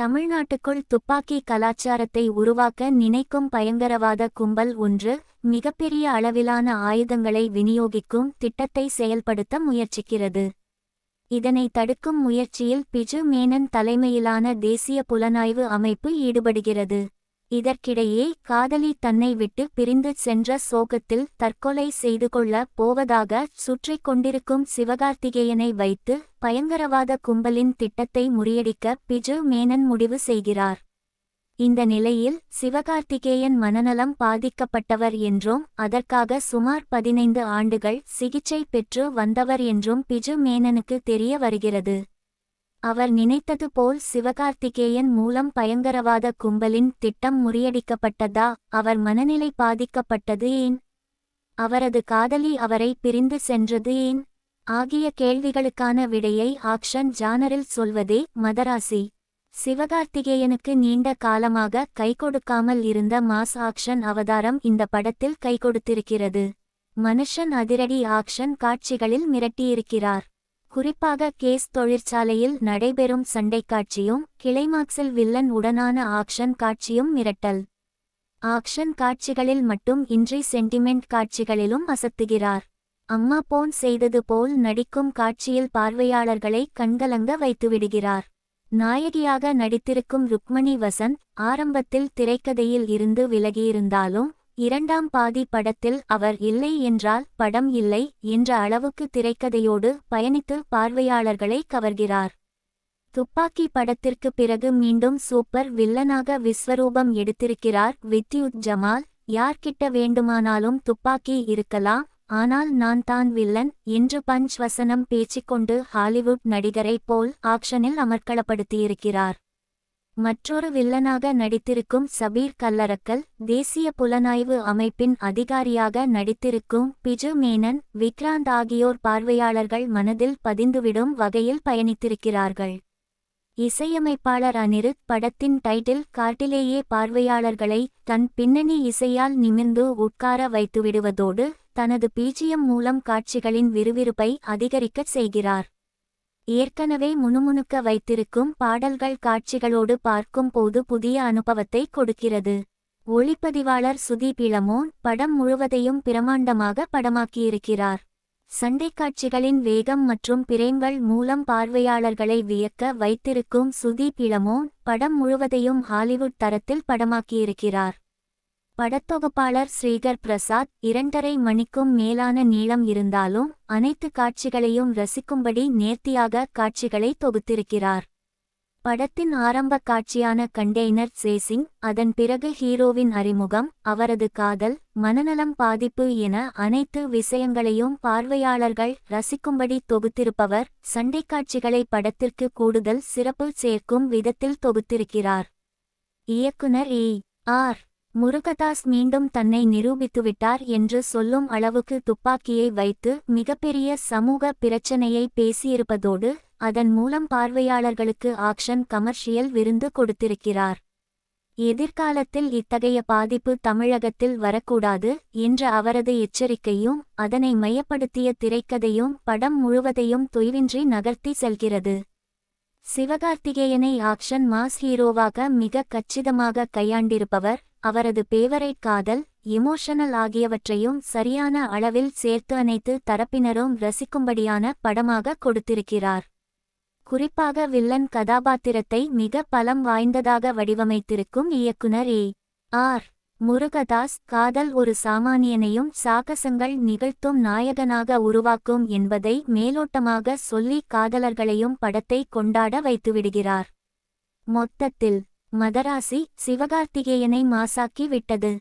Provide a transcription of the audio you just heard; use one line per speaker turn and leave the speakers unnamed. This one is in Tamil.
தமிழ்நாட்டுக்குள் துப்பாக்கி கலாச்சாரத்தை உருவாக்க நினைக்கும் பயங்கரவாத கும்பல் ஒன்று மிகப்பெரிய அளவிலான ஆயுதங்களை விநியோகிக்கும் திட்டத்தை செயல்படுத்த முயற்சிக்கிறது. இதனை தடுக்கும் முயற்சியில் பிஜு மேனன் தலைமையிலான தேசிய புலனாய்வு அமைப்பு ஈடுபடுகிறது. இதற்கிடையே காதலி தன்னை விட்டு பிரிந்து சென்ற சோகத்தில் தற்கொலை செய்து கொள்ள போவதாக சுற்றிக் கொண்டிருக்கும் சிவகார்த்திகேயனை வைத்து பயங்கரவாத கும்பலின் திட்டத்தை முறியடிக்க பிஜு மேனன் முடிவு செய்கிறார். இந்த நிலையில் சிவகார்த்திகேயன் மனநலம் பாதிக்கப்பட்டவர் என்றும் அதற்காக சுமார் பதினைந்து ஆண்டுகள் சிகிச்சை பெற்று வந்தவர் என்றும் பிஜு மேனனுக்கு தெரிய வருகிறது. அவர் நினைத்தது போல் சிவகார்த்திகேயன் மூலம் பயங்கரவாத கும்பலின் திட்டம் முறியடிக்கப்பட்டதா? அவர் மனநிலை பாதிக்கப்பட்டது ஏன்? அவரது காதலி அவரை பிரிந்து சென்றது ஏன்? ஆகிய கேள்விகளுக்கான விடையை ஆக்ஷன் ஜானரில் சொல்வதே மதராசி. சிவகார்த்திகேயனுக்கு நீண்ட காலமாக கை கொடுக்காமல் இருந்த மாஸ் ஆக்ஷன் அவதாரம் இந்த படத்தில் கை கொடுத்திருக்கிறது. மனுஷன் அதிரடி ஆக்ஷன் காட்சிகளில் மிரட்டியிருக்கிறார். குறிப்பாக கேஸ் தொழிற்சாலையில் நடைபெறும் சண்டை காட்சியும் கிளைமாக்ஸில் வில்லன் உடனான ஆக்ஷன் காட்சியும் மிரட்டல். ஆக்ஷன் காட்சிகளில் மட்டும் இன்றி சென்டிமெண்ட் காட்சிகளிலும் அசத்துகிறார். அம்மா போன் செய்தது போல் நடிக்கும் காட்சியில் பார்வையாளர்களை கண்கலங்க வைத்துவிடுகிறார். நாயகியாக நடித்திருக்கும் ருக்மணி வசந்த் ஆரம்பத்தில் திரைக்கதையில் இருந்து விலகியிருந்தாலும் இரண்டாம் பாதி படத்தில் அவர் இல்லை என்றால் படம் இல்லை என்ற அளவுக்கு திரைக்கதையோடு பயணித்து பார்வையாளர்களை கவர்கிறார். துப்பாக்கி படத்திற்கு பிறகு மீண்டும் சூப்பர் வில்லனாக விஸ்வரூபம் எடுத்திருக்கிறார் வித்யுத் ஜமால். யார்கிட்ட வேண்டுமானாலும் துப்பாக்கி இருக்கலாம் ஆனால் நான் தான் வில்லன் என்று பஞ்ச் வசனம் பேச்சிக்கொண்டு ஹாலிவுட் நடிகரைப் போல் ஆக்ஷனில் அமர்க்களப்படுத்தியிருக்கிறார். மற்றொரு வில்லனாக நடித்திருக்கும் சபீர் கல்லரக்கல் தேசிய புலனாய்வு அமைப்பின் அதிகாரியாக நடித்திருக்கும் பிஜு மேனன் விக்ராந்த் ஆகியோர் பார்வையாளர்கள் மனதில் பதிந்துவிடும் வகையில் பயணித்திருக்கிறார்கள். இசையமைப்பாளர் அனிருத் படத்தின் டைட்டில் காட்டிலேயே பார்வையாளர்களை தன் பின்னணி இசையால் நிமிர்ந்து உட்கார வைத்துவிடுவதோடு தனது பீஜியம் மூலம் காட்சிகளின் விறுவிறுப்பை அதிகரிக்கச் செய்கிறார். ஏற்கனவே முணுமுணுக்க வைத்திருக்கும் பாடல்கள் காட்சிகளோடு பார்க்கும் போது புதிய அனுபவத்தை கொடுக்கிறது. ஒளிப்பதிவாளர் சுதீப் இளமோன் படம் முழுவதையும் பிரமாண்டமாக படமாக்கியிருக்கிறார். சண்டை காட்சிகளின் வேகம் மற்றும் பிரேம்கள் மூலம் பார்வையாளர்களை வியக்க வைத்திருக்கும் சுதீப் இளமோன் படம் முழுவதையும் ஹாலிவுட் தரத்தில் படமாக்கியிருக்கிறார். படத்தொகுப்பாளர் ஸ்ரீகர் பிரசாத் இரண்டரை மணிக்கும் மேலான நீளம் இருந்தாலும் அனைத்து காட்சிகளையும் ரசிக்கும்படி நேர்த்தியாக காட்சிகளை தொகுத்திருக்கிறார். படத்தின் ஆரம்ப காட்சியான கண்டெய்னர் சேசிங் அதன் பிறகு ஹீரோவின் அறிமுகம் அவரது காதல் மனநலம் பாதிப்பு என அனைத்து விஷயங்களையும் பார்வையாளர்கள் ரசிக்கும்படி தொகுத்திருப்பவர் சண்டை காட்சிகளை படத்திற்கு கூடுதல் சிறப்பு சேர்க்கும் விதத்தில் தொகுத்திருக்கிறார். இயக்குனர் ஏ ஆர். முருகதாஸ் மீண்டும் தன்னை நிரூபித்துவிட்டார் என்று சொல்லும் அளவுக்கு துப்பாக்கியை வைத்து மிகப்பெரிய சமூக பிரச்சனையை பேசியிருப்பதோடு அதன் மூலம் பார்வையாளர்களுக்கு ஆக்ஷன் கமர்ஷியல் விருந்து கொடுத்திருக்கிறார். எதிர்காலத்தில் இத்தகைய பாதிப்பு தமிழகத்தில் வரக்கூடாது என்ற அவரது எச்சரிக்கையும் அதனை மையப்படுத்திய திரைக்கதையும் படம் முழுவதையும் தொய்வின்றி நகர்த்தி செல்கிறது. சிவகார்த்திகேயனை ஆக்ஷன் மாஸ் ஹீரோவாக மிக கச்சிதமாக கையாண்டிருப்பவர் அவரது பேவரைட் காதல் எமோஷனல் ஆகியவற்றையும் சரியான அளவில் சேர்த்து அனைத்து தரப்பினரும் ரசிக்கும்படியான படமாக கொடுத்திருக்கிறார். குறிப்பாக வில்லன் கதாபாத்திரத்தை மிக பலம் வாய்ந்ததாக வடிவமைத்திருக்கும் இயக்குனர் ஏ. ஆர். முருகதாஸ் காதல் ஒரு சாமானியனையும் சாகசங்கள் நிகழ்த்தும் நாயகனாக உருவாக்கும் என்பதை மேலோட்டமாக சொல்லி காதலர்களையும் படத்தை கொண்டாட வைத்துவிடுகிறார். மொத்தத்தில் மதராசி சிவகார்த்திகேயனை மாசாக்கி விட்டது.